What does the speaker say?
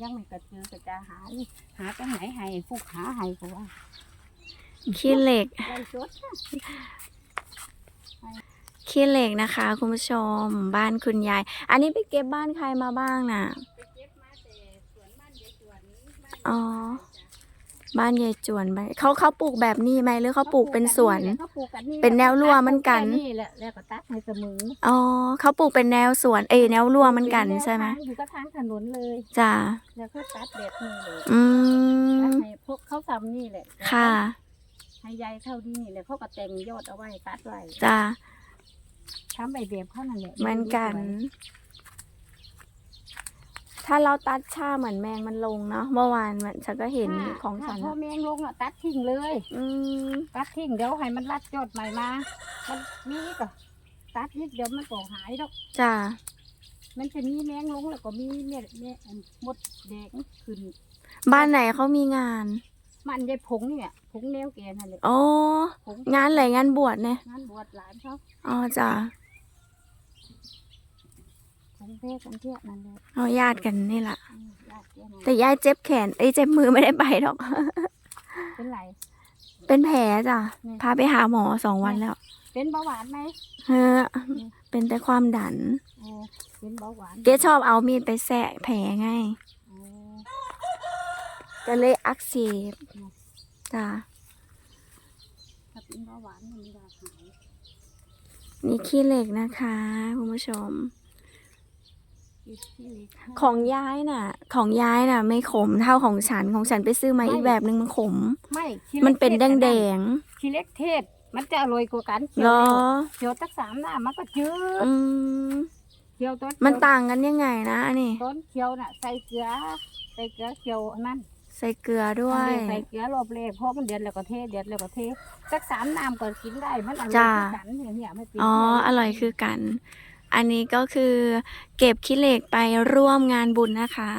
ยังไม่กระจือก็จะหานี่หาตรงไหนให้ฟุกหาให้กูว่าขี้เหล็กได้ชดขี้เหล็กนะคะ คุณผู้ชมบ้านคุณยาย อันนี้ไปเก็บบ้านใครมาบ้างน่ะไปเก็บมาแต่สวนบ้านยายสวนบ้านอ๋อ บ้านยายจวนบ้านเขาเขาปลูกแบบนี้ไหมหรือเขาปลูกเป็นสวนเขาปลูกกันนี่เป็นแนวรั้วเหมือนกันนี่แหละแล้วก็ตัดให้เสมออ๋อเขาปลูกเป็นแนวสวนเอยแนวรั้วเหมันกันใช่ไหมอยู่ก็ทางถนนเลยจ้าแล้วก็ตัดแบบนี้เลยอืตัดมให้พวกเขาทำนี่แหละค่ะให้ใยเท่านี้เลยเขาก็แต่งยอดเอาไว้ตัดไว้จ้าทำใบแบบเขานั่นแหละเหมือนกัน ถ้าเราตัดช่าเหมือนแมงมันลงเนาะเมื่อวานมันฉันก็เห็นถ้าของฉันถ้าพออะแมงลงอะตัดทิ้งเลย อืมตัดทิ้งเดี๋ยวให้มันรัดยอดใหม่มา มันมีก็ตัดนิดเดี๋ยวมันก็หายดอกจ้ามันจะมีแมงลงแล้วก็มีเนี่ยเนี่ยมดแดงขึ้น บ้านไหนเขามีงาน มันยายผงเนี่ยผงแนวแกนั่นแหละโอ้ผงงานอะไรงานบวชเนี่ยงานบวชหลานเขาอ๋อจ้า ผงเพศกันเที่ยนั่นเลยเอาญาติกันนี่แหละอืมญาติแกนั่นแต่ยายเจ็บแขนเอ้ยเจ็บมือไม่ได้ไปหรอก เป็นไร เป็นแผลจ้ะนี่พาไปหาหมอสองวันแล้วเป็นเบาหวานไหมเฮ้อเป็นแต่ความดันโอ้เป็นเบาหวานเกชอบเอามีดไปแสะแผลไงโอ้ก็เลยอักเสบจ้ะถ้าเป็นเบาหวานมันไม่ได้หายนี่ขี้เหล็กนะคะคุณผู้ชมอีกที่เล็กให้ ของย้ายน่ะ ของย้ายน่ะ ไม่ขมเท่าของฉันของฉันไปซื้อมาอีกแบบนึงมันขม ไม่ขี้ล็กมันเป็นทศแดงแดงขี้เล็กเทศ มันจะอร่อยกว่ากันๆเหรอเคี่ยวตักสามหน้ามันก็จืดอืมเคี่ยวต้นมันต่างกันยังไงนะอันนี้ต้นเคี่ยวน่ะใส่เกลือใส่เกลือเคี่ยวอันนั้นใส่เกลือด้วยใส่เกลือรอบแรกเพราะมันเดือดแล้วก็เทเดือดแล้วก็เทตักสามน้ำก็กินได้มันอร่อยจ้าคือกันเนี่ยเนี่ยไม่เป็นอ๋อไรอร่อยคือกัน อันนี้ก็คือเก็บขี้เหล็กไปร่วมงานบุญนะคะ